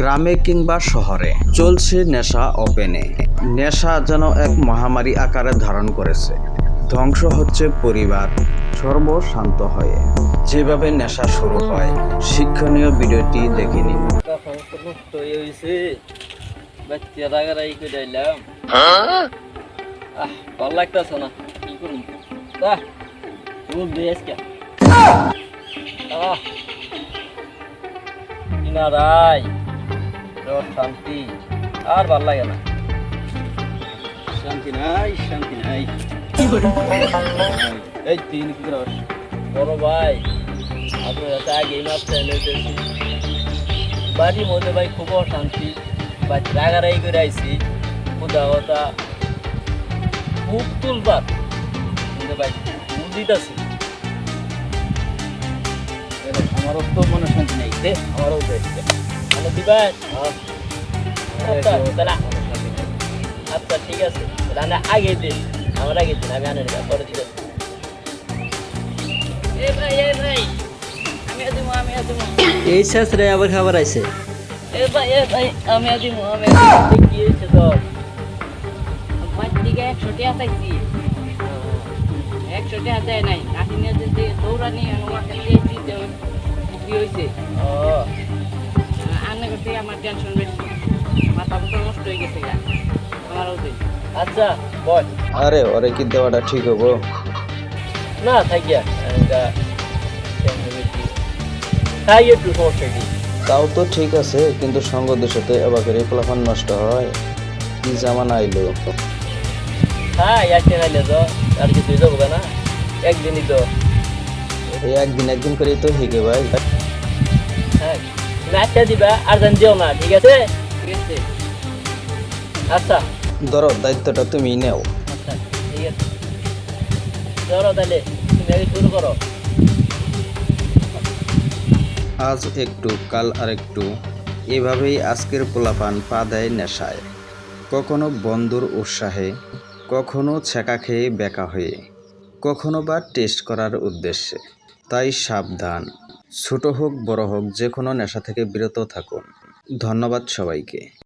গ্রামে কিংবা শহরে চলছে নেশা ওপেনে। নেশা যেন এক মহামারী আকারে ধারণ করেছে। ধ্বংস হচ্ছে পরিবার, সর্বশান্ত হয়ে। যেভাবে নেশা শুরু হয়, শিক্ষণীয় ভিডিওটি দেখে নিন। হয়ে। না কিনা রাই তোর শান্তি আর ভালো লাগে না। শান্তি নাই শান্তি নাই। এই তিন কি করস বড় ভাই আপনার কাছে আগে মাপ চাইলেছি বাড়ির মধ্যে ভাই খুব অশান্তি। বা রাগারাগি করে আইছি। কোথা কথা খুব তুলবার। কিন্তু ভাই খুব দিতেছি। আমারও তো মনে শান্তি নেই। দে আমারও দে। মানে দিবেন আচ্ছা তাহলে আচ্ছা ঠিক আছে তাহলে আগে দিন আমার আগে দিন আমি আনে পরে আমি আমি আদিম এই শেষরে আবার খাবার আইছে এ ভাই এ ভাই আমি আদিম আমি আদিম কি হয়েছে তোর বাড়ি থেকে একশো টাকা চাইছি একশো টাকা দেয় নাই যে দৌড়ানি আমাকে দিয়েছি কি হয়েছে ও আমার টেনশন বেশি। মাথা নষ্ট হয়ে গেছে আচ্ছা বল। আরে ওরে কি দেওয়াটা ঠিক হব? না থাকিয়া খাই একটু সমস্যা কি? তাও তো ঠিক আছে কিন্তু সঙ্গ দোষতে এবাকের ফলাফল নষ্ট হয়। কি জামানা আইলো? খাই একদিন আইলে তো আর কিছু যাব না। একদিনই তো। এই একদিন একদিন করেই তো হিগে ভাই। হ্যাঁ। দিবা আর জান দিও না ঠিক আছে? ঠিক আছে। আচ্ছা। ধরো দায়িত্বটা তুমি নেও। আচ্ছা ঠিক আছে। চলো তাহলে তুমি আগে শুরু করো। আজ একটু কাল আরেকটু। এভাবেই আজকের পোলাপান পা দেয় নেশায়। কখনো বন্ধুর উৎসাহে কখনো ছেঁকা খেয়ে বেকা হয়ে কখনো বা টেস্ট করার উদ্দেশ্যে। তাই সাবধান। ছোট হোক বড় হোক যে কোনো নেশা থেকে বিরত থাকুন। ধন্যবাদ সবাইকে।